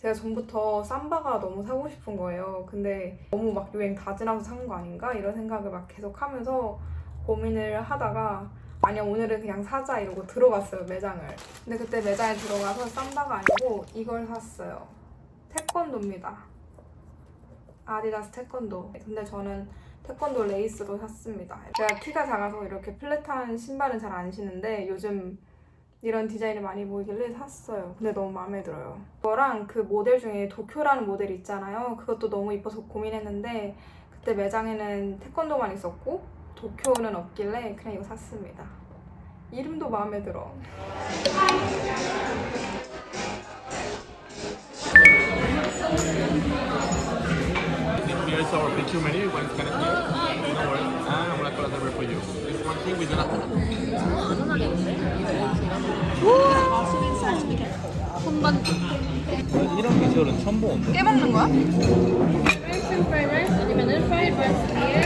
제가 전부터 삼바가 너무 사고 싶은 거예요. 근데 너무 막 유행 다 지나서 산 거 아닌가 이런 생각을 막 계속 하면서 고민을 하다가 아니야 오늘은 그냥 사자 이러고 들어갔어요 매장을. 근데 그때 매장에 들어가서 삼바가 아니고 이걸 샀어요. 태권도입니다. 아디다스 태권도. 근데 저는 태권도 레이스로 샀습니다. 제가 키가 작아서 이렇게 플랫한 신발은 잘 안 신는데 요즘 이런 디자인이 많이 보이길래 샀어요. 근데 너무 마음에 들어요. 이거랑 그 모델 중에 도쿄라는 모델 있잖아요. 그것도 너무 이뻐서 고민했는데 그때 매장에는 태권도만 있었고 도쿄는 없길래 그냥 이거 샀습니다. 이름도 마음에 들어. Here's our picture menu. When it's gonna here. No worries. And I'm gonna close the door for you. This one thing we do not. 이런 비주얼은 처음 보는데? 깨 먹는 거야? 프라이팬 프라이라이스 아니면은 프라이드 라이스 위에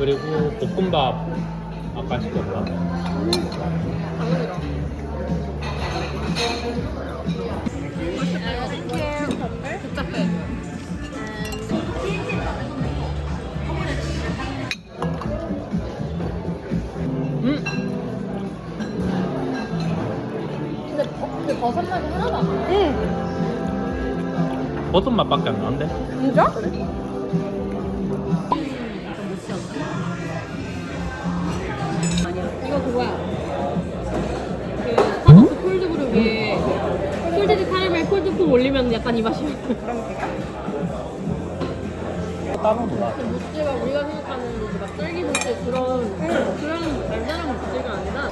그리고 볶음밥 아까 시켰다. 복잡해 음. 근데 버- 그 버섯 맛이 하나도 안 나. 응. 버섯 맛밖에 안 나는데? 진짜? 카라멜 콜드폼 올리면 약간 이 맛이야. 따로 놀아. 그 무스가 우리가 생각하는 그막 딸기 무스 그런 그런 달달한 무스가 아니라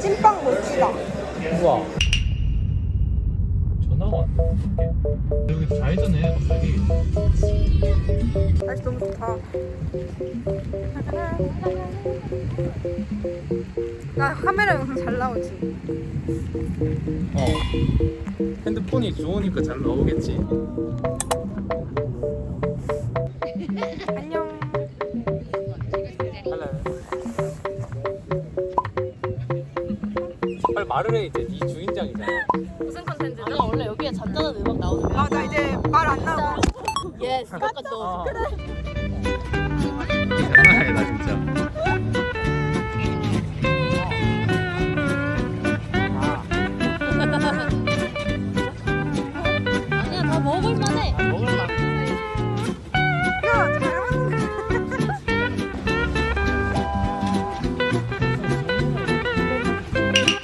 찐빵 모찌다. 우와. 전화가 왔네. 여기 좌회전해 갑자기. 날씨 너무 좋다. 나 카메라 영상 잘 나오지? 어. 핸드폰이 좋으니까 잘 나오겠지. 안녕. 빨리 말을 해 이제 네 주인장이잖아. 예, 스카카또. 어. 장난해 나 진짜. 아니야 다 먹을 만해. 먹을만. 야, 잘 만든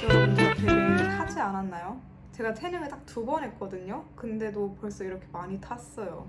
여러분들 되게 타지 않았나요? 제가 태닝을 딱 두 번 했거든요. 근데도 벌써 이렇게 많이 탔어요.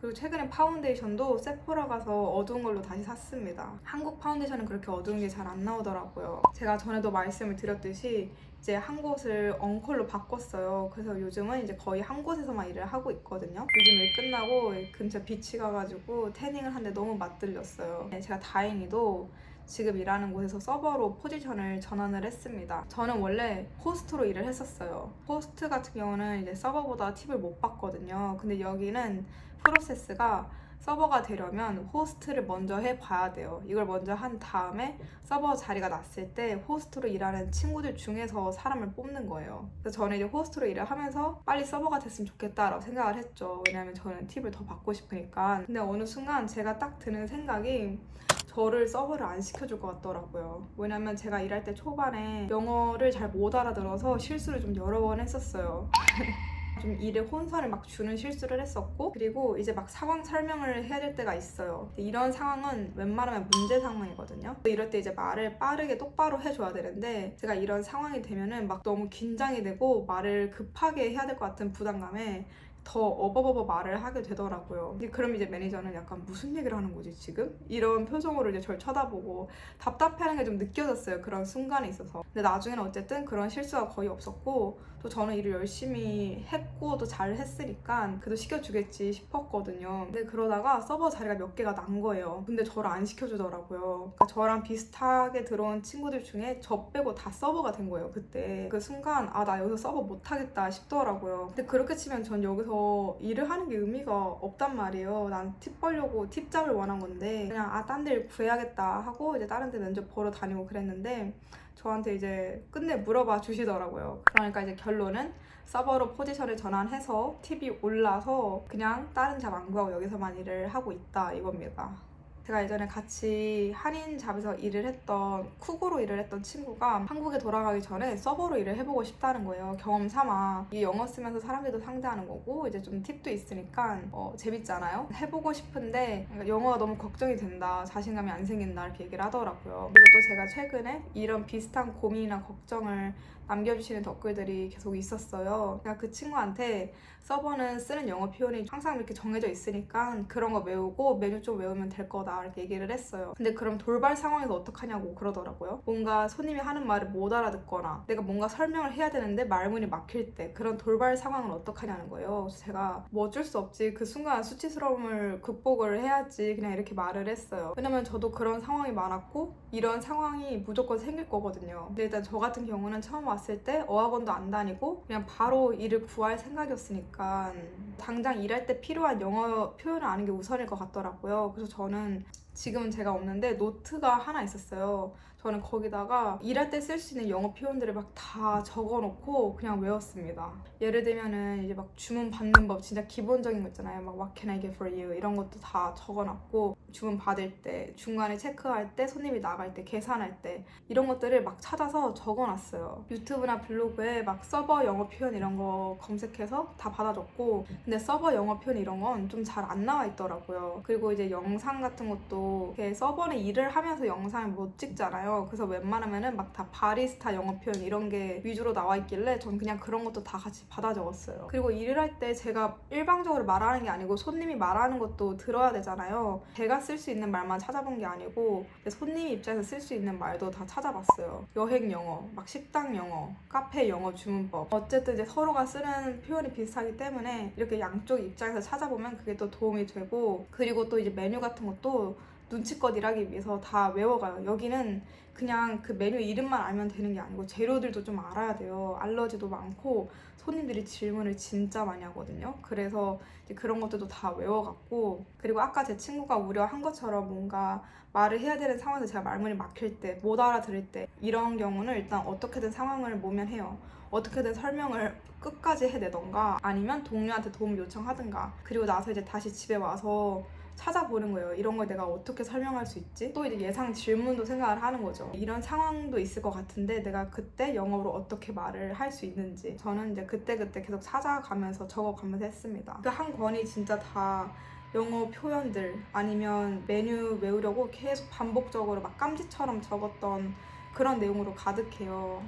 그리고 최근에 파운데이션도 세포라 가서 어두운 걸로 다시 샀습니다. 한국 파운데이션은 그렇게 어두운 게 잘 안 나오더라고요. 제가 전에도 말씀을 드렸듯이 이제 한 곳을 엉컬로 바꿨어요. 그래서 요즘은 이제 거의 한 곳에서만 일을 하고 있거든요. 요즘 일 끝나고 근처 비치 가가지고 태닝을 하는데 너무 맛들렸어요. 네, 제가 다행히도 지금 일하는 곳에서 서버로 포지션을 전환을 했습니다. 저는 원래 호스트로 일을 했었어요. 호스트 같은 경우는 이제 서버보다 팁을 못 받거든요. 근데 여기는 프로세스가 서버가 되려면 호스트를 먼저 해봐야 돼요. 이걸 먼저 한 다음에 서버 자리가 났을 때 호스트로 일하는 친구들 중에서 사람을 뽑는 거예요. 그래서 저는 이제 호스트로 일을 하면서 빨리 서버가 됐으면 좋겠다라고 생각을 했죠. 왜냐하면 저는 팁을 더 받고 싶으니까. 근데 어느 순간 제가 딱 드는 생각이 저를 서버를 안 시켜줄 것 같더라고요. 왜냐면 제가 일할 때 초반에 영어를 잘 못 알아들어서 실수를 좀 여러 번 했었어요. 좀 일에 혼선을 막 주는 실수를 했었고 그리고 이제 막 상황 설명을 해야 될 때가 있어요. 이런 상황은 웬만하면 문제 상황이거든요. 이럴 때 이제 말을 빠르게 똑바로 해줘야 되는데 제가 이런 상황이 되면은 막 너무 긴장이 되고 말을 급하게 해야 될 것 같은 부담감에 더 어버버버 말을 하게 되더라고요. 그럼 이제 매니저는 약간 무슨 얘기를 하는 거지 지금? 이런 표정으로 이제 저를 쳐다보고 답답해하는 게 좀 느껴졌어요. 그런 순간에 있어서. 근데 나중에는 어쨌든 그런 실수가 거의 없었고 또 저는 일을 열심히 했고 또 잘 했으니까 그래도 시켜주겠지 싶었거든요. 근데 그러다가 서버 자리가 몇 개가 난 거예요. 근데 저를 안 시켜주더라고요. 그러니까 저랑 비슷하게 들어온 친구들 중에 저 빼고 다 서버가 된 거예요. 그때 그 순간 아 나 여기서 서버 못하겠다 싶더라고요. 근데 그렇게 치면 전 여기서 일을 하는 게 의미가 없단 말이에요. 난 팁 벌려고 팁잡을 원한 건데 그냥 아 딴 데를 구해야겠다 하고 이제 다른 데 면접 보러 다니고 그랬는데 저한테 이제 끝내 물어봐 주시더라고요. 그러니까 이제 결론은 서버로 포지션을 전환해서 팁이 올라서 그냥 다른 잡 안 구하고 여기서만 일을 하고 있다 이겁니다. 제가 예전에 같이 한인 잡에서 일을 했던 쿠고로 일을 했던 친구가 한국에 돌아가기 전에 서버로 일을 해보고 싶다는 거예요. 경험 삼아 이 영어 쓰면서 사람들도 상대하는 거고 이제 좀 팁도 있으니까 어, 재밌잖아요. 해보고 싶은데 영어가 너무 걱정이 된다, 자신감이 안 생긴다 이렇게 얘기를 하더라고요. 그리고 또 제가 최근에 이런 비슷한 고민이나 걱정을 남겨주시는 댓글들이 계속 있었어요. 제가 그 친구한테 서버는 쓰는 영어 표현이 항상 이렇게 정해져 있으니까 그런 거 외우고 메뉴 좀 외우면 될 거다 이렇게 얘기를 했어요. 근데 그럼 돌발 상황에서 어떡하냐고 그러더라고요. 뭔가 손님이 하는 말을 못 알아듣거나 내가 뭔가 설명을 해야 되는데 말문이 막힐 때 그런 돌발 상황은 어떡하냐는 거예요. 제가 뭐 어쩔 수 없지 그 순간 수치스러움을 극복을 해야지 그냥 이렇게 말을 했어요. 왜냐면 저도 그런 상황이 많았고 이런 상황이 무조건 생길 거거든요. 근데 일단 저 같은 경우는 처음 왔을 때 어학원도 안 다니고 그냥 바로 일을 구할 생각이었으니까 당장 일할 때 필요한 영어 표현을 아는 게 우선일 것 같더라고요. 그래서 저는 지금은 제가 없는데 노트가 하나 있었어요. 저는 거기다가 일할 때 쓸 수 있는 영어 표현들을 막 다 적어놓고 그냥 외웠습니다. 예를 들면은 이제 막 주문 받는 법 진짜 기본적인 거 있잖아요. 막 What can I get for you 이런 것도 다 적어놨고 주문 받을 때 중간에 체크할 때 손님이 나갈 때 계산할 때 이런 것들을 막 찾아서 적어놨어요. 유튜브나 블로그에 막 서버 영어 표현 이런 거 검색해서 다 받아줬고 근데 서버 영어 표현 이런 건 좀 잘 안 나와 있더라고요. 그리고 이제 영상 같은 것도 이렇게 서버는 일을 하면서 영상을 못 찍잖아요. 그래서 웬만하면은 막 다 바리스타 영어 표현 이런 게 위주로 나와 있길래 전 그냥 그런 것도 다 같이 받아 적었어요. 그리고 일을 할 때 제가 일방적으로 말하는 게 아니고 손님이 말하는 것도 들어야 되잖아요. 제가 쓸 수 있는 말만 찾아본 게 아니고 손님 입장에서 쓸 수 있는 말도 다 찾아봤어요. 여행 영어, 막 식당 영어, 카페 영어 주문법. 어쨌든 이제 서로가 쓰는 표현이 비슷하기 때문에 이렇게 양쪽 입장에서 찾아보면 그게 또 도움이 되고 그리고 또 이제 메뉴 같은 것도 눈치껏 일하기 위해서 다 외워가요. 여기는 그냥 그 메뉴 이름만 알면 되는 게 아니고 재료들도 좀 알아야 돼요. 알러지도 많고 손님들이 질문을 진짜 많이 하거든요. 그래서 그런 것들도 다 외워갔고 그리고 아까 제 친구가 우려한 것처럼 뭔가 말을 해야 되는 상황에서 제가 말문이 막힐 때 못 알아들을 때 이런 경우는 일단 어떻게든 상황을 모면해요. 어떻게든 설명을 끝까지 해내던가 아니면 동료한테 도움 요청하든가 그리고 나서 이제 다시 집에 와서 찾아보는 거예요. 이런 걸 내가 어떻게 설명할 수 있지? 또 이제 예상 질문도 생각을 하는 거죠. 이런 상황도 있을 것 같은데 내가 그때 영어로 어떻게 말을 할 수 있는지 저는 이제 그때그때 계속 찾아가면서 적어가면서 했습니다. 그 한 권이 진짜 다 영어 표현들 아니면 메뉴 외우려고 계속 반복적으로 막 깜지처럼 적었던 그런 내용으로 가득해요.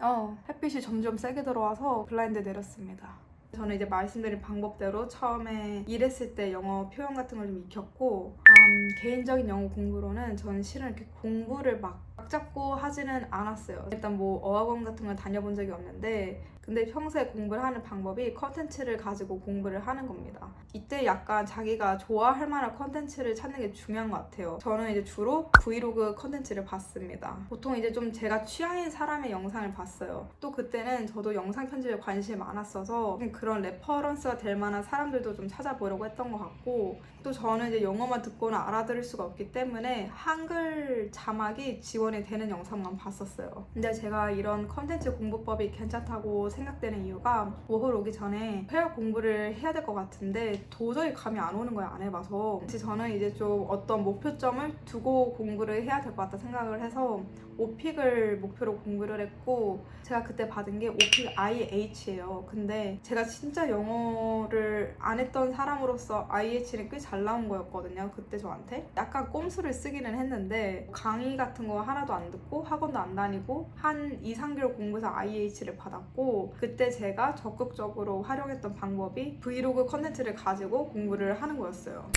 어, 햇빛이 점점 세게 들어와서 블라인드 내렸습니다. 저는 이제 말씀드린 방법대로 처음에 일했을 때 영어 표현 같은 걸 좀 익혔고 음, 개인적인 영어 공부로는 저는 실은 이렇게 공부를 막 잡고 하지는 않았어요. 일단 뭐 어학원 같은 걸 다녀본 적이 없는데 근데 평소에 공부를 하는 방법이 컨텐츠를 가지고 공부를 하는 겁니다. 이때 약간 자기가 좋아할 만한 컨텐츠를 찾는 게 중요한 것 같아요. 저는 이제 주로 브이로그 컨텐츠를 봤습니다. 보통 이제 좀 제가 취향인 사람의 영상을 봤어요. 또 그때는 저도 영상 편집에 관심이 많았어서 좀 그런 레퍼런스가 될 만한 사람들도 좀 찾아보려고 했던 것 같고 또 저는 이제 영어만 듣고는 알아들을 수가 없기 때문에 한글 자막이 지원이 되는 영상만 봤었어요. 근데 제가 이런 컨텐츠 공부법이 괜찮다고 생각되는 이유가 워홀 오기 전에 회화 공부를 해야 될 것 같은데 도저히 감이 안 오는 거예요 안 해봐서 그래서 저는 이제 좀 어떤 목표점을 두고 공부를 해야 될 것 같다 생각을 해서 오픽을 목표로 공부를 했고 제가 그때 받은 게 오픽 IH예요 근데 제가 진짜 영어를 안 했던 사람으로서 IH는 꽤잘 나온 거였거든요 그때 저한테 약간 꼼수를 쓰기는 했는데 강의 같은 거 하나도 안 듣고 학원도 안 다니고 한 2, 3개월 공부해서 IH를 받았고 그때 제가 적극적으로 활용했던 방법이 브이로그 컨텐츠를 가지고 공부를 하는 거였어요.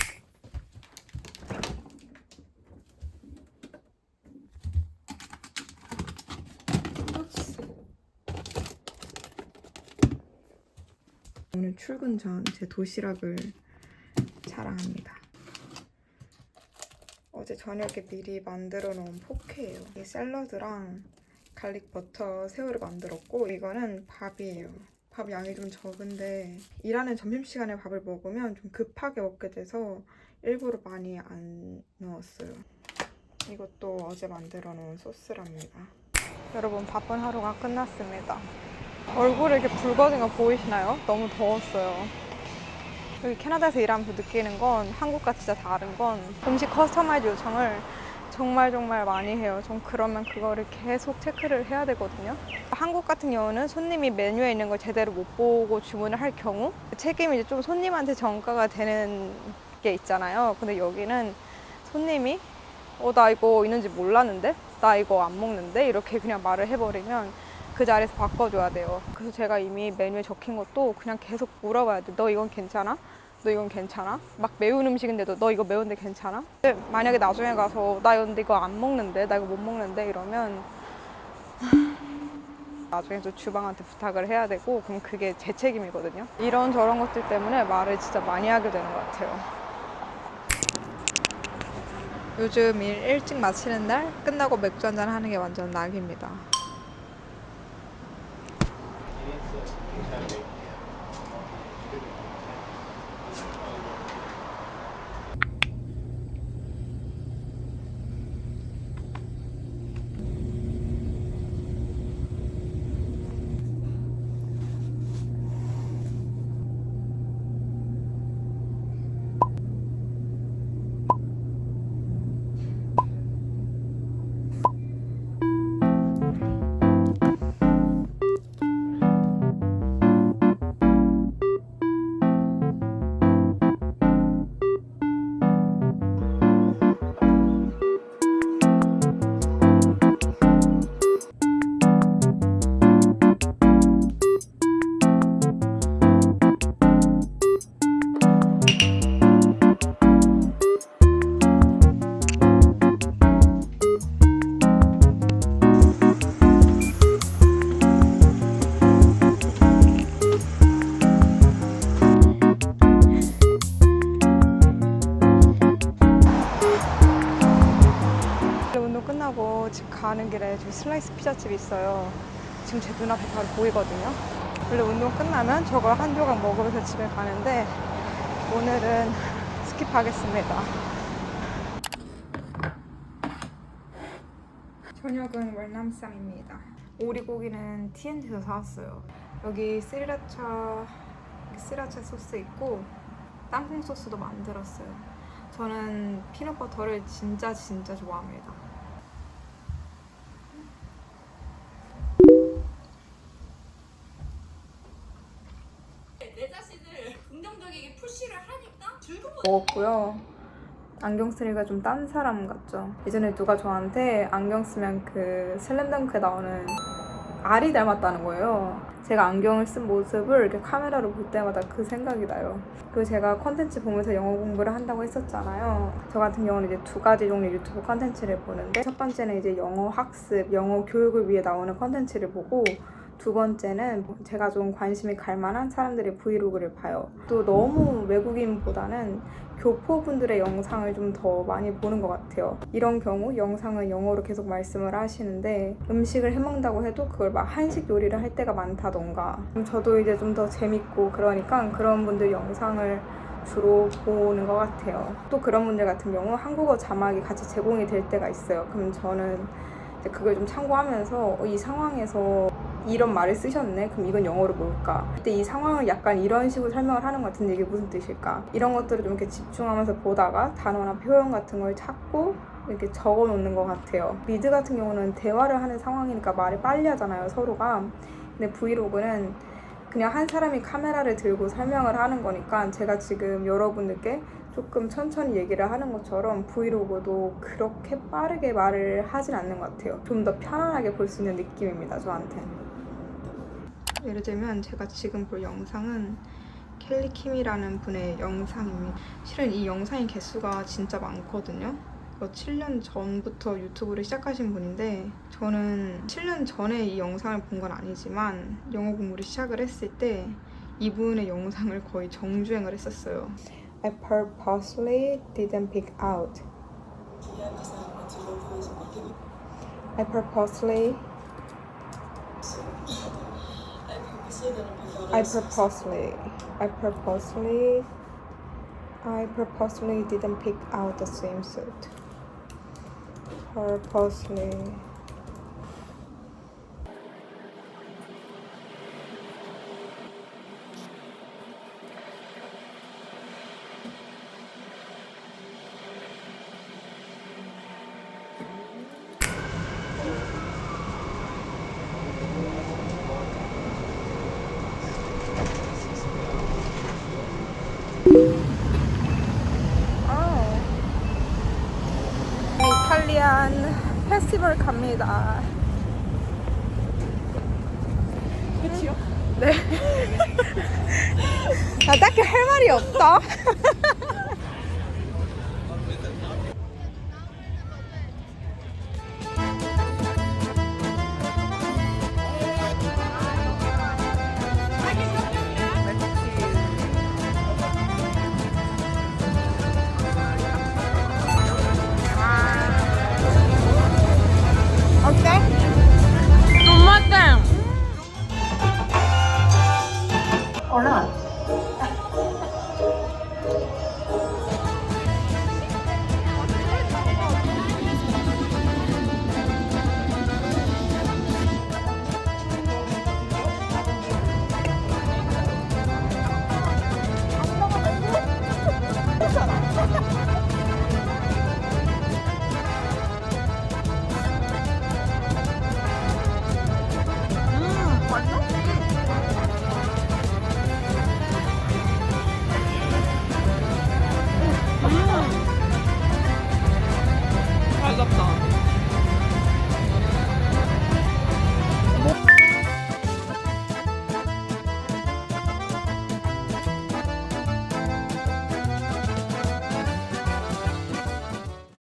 오늘 출근 전 제 도시락을 자랑합니다. 어제 저녁에 미리 만들어 놓은 포케예요. 이 샐러드랑 갈릭 버터 새우를 만들었고 이거는 밥이에요. 밥 양이 좀 적은데 일하는 점심시간에 밥을 먹으면 좀 급하게 먹게 돼서 일부러 많이 안 넣었어요. 이것도 어제 만들어 놓은 소스랍니다. 여러분 바쁜 하루가 끝났습니다. 얼굴에 이렇게 붉어진 거 보이시나요? 너무 더웠어요. 여기 캐나다에서 일하면서 느끼는 건 한국과 진짜 다른 건 음식 커스터마이즈 요청을 정말 정말 많이 해요. 전 그러면 그거를 계속 체크를 해야 되거든요. 한국 같은 경우는 손님이 메뉴에 있는 걸 제대로 못 보고 주문을 할 경우 책임이 이제 좀 손님한테 전가가 되는 게 있잖아요. 근데 여기는 손님이 어, 나 이거 있는지 몰랐는데? 나 이거 안 먹는데? 이렇게 그냥 말을 해버리면 그 자리에서 바꿔줘야 돼요. 그래서 제가 이미 메뉴에 적힌 것도 그냥 계속 물어봐야 돼. 너 이건 괜찮아? 너 이건 괜찮아? 막 매운 음식인데도 너 이거 매운데 괜찮아? 근데 만약에 나중에 가서 나 근데 이거 안 먹는데 나 이거 못 먹는데 이러면 나중에 또 주방한테 부탁을 해야 되고 그럼 그게 제 책임이거든요. 이런 저런 것들 때문에 말을 진짜 많이 하게 되는 것 같아요. 요즘 일 일찍 마치는 날 끝나고 맥주 한잔 하는 게 완전 낙입니다. 운 저기 슬라이스 피자집이 있어요. 지금 제 눈앞에 바로 보이거든요. 원래 운동 끝나면 저걸 한 조각 먹으면서 집에 가는데 오늘은 스킵하겠습니다. 저녁은 월남쌈입니다. 오리고기는 TNT에서 사왔어요. 여기 스리라차 스리라차 소스 있고 땅콩 소스도 만들었어요. 저는 피넛버터를 진짜 진짜 좋아합니다. 내 자신을 긍정적이게 푸시를 하니까 즐거워. 먹었고요. 안경 쓰니까 좀 딴 사람 같죠? 예전에 누가 저한테 안경 쓰면 그 슬램덩크에 나오는 알이 닮았다는 거예요. 제가 안경을 쓴 모습을 이렇게 카메라로 볼 때마다 그 생각이 나요. 그리고 제가 컨텐츠 보면서 영어 공부를 한다고 했었잖아요. 저 같은 경우는 이제 두 가지 종류 유튜브 컨텐츠를 보는데 첫 번째는 이제 영어 학습, 영어 교육을 위해 나오는 컨텐츠를 보고 두 번째는 제가 좀 관심이 갈 만한 사람들의 브이로그를 봐요. 또 너무 외국인보다는 교포분들의 영상을 좀 더 많이 보는 것 같아요. 이런 경우 영상은 영어로 계속 말씀을 하시는데 음식을 해먹는다고 해도 그걸 막 한식 요리를 할 때가 많다던가 좀 저도 이제 좀 더 재밌고 그러니까 그런 분들 영상을 주로 보는 것 같아요. 또 그런 분들 같은 경우 한국어 자막이 같이 제공이 될 때가 있어요. 그럼 저는 그걸 좀 참고하면서 어, 이 상황에서 이런 말을 쓰셨네. 그럼 이건 영어로 뭘까? 그때 이 상황을 약간 이런 식으로 설명을 하는 것 같은데 이게 무슨 뜻일까? 이런 것들을 좀 이렇게 집중하면서 보다가 단어나 표현 같은 걸 찾고 이렇게 적어 놓는 것 같아요. 미드 같은 경우는 대화를 하는 상황이니까 말을 빨리 하잖아요, 서로가. 근데 브이로그는 그냥 한 사람이 카메라를 들고 설명을 하는 거니까 제가 지금 여러분들께 조금 천천히 얘기를 하는 것처럼 브이로그도 그렇게 빠르게 말을 하진 않는 것 같아요. 좀 더 편안하게 볼 수 있는 느낌입니다, 저한테. 예를 들면 제가 지금 볼 영상은 켈리 킴이라는 분의 영상입니다. 실은 이 영상의 개수가 진짜 많거든요. 이거 7년 전부터 유튜브를 시작하신 분인데 저는 7년 전에 이 영상을 본 건 아니지만 영어 공부를 시작을 했을 때 이분의 영상을 거의 정주행을 했었어요. I purposely didn't pick out. I purposely I purposely I purposely I purposely didn't pick out the swimsuit. Purposely 아. 이탈리안 페스티벌 갑니다. 끝이요? 네. 나 딱히 할 말이 없다.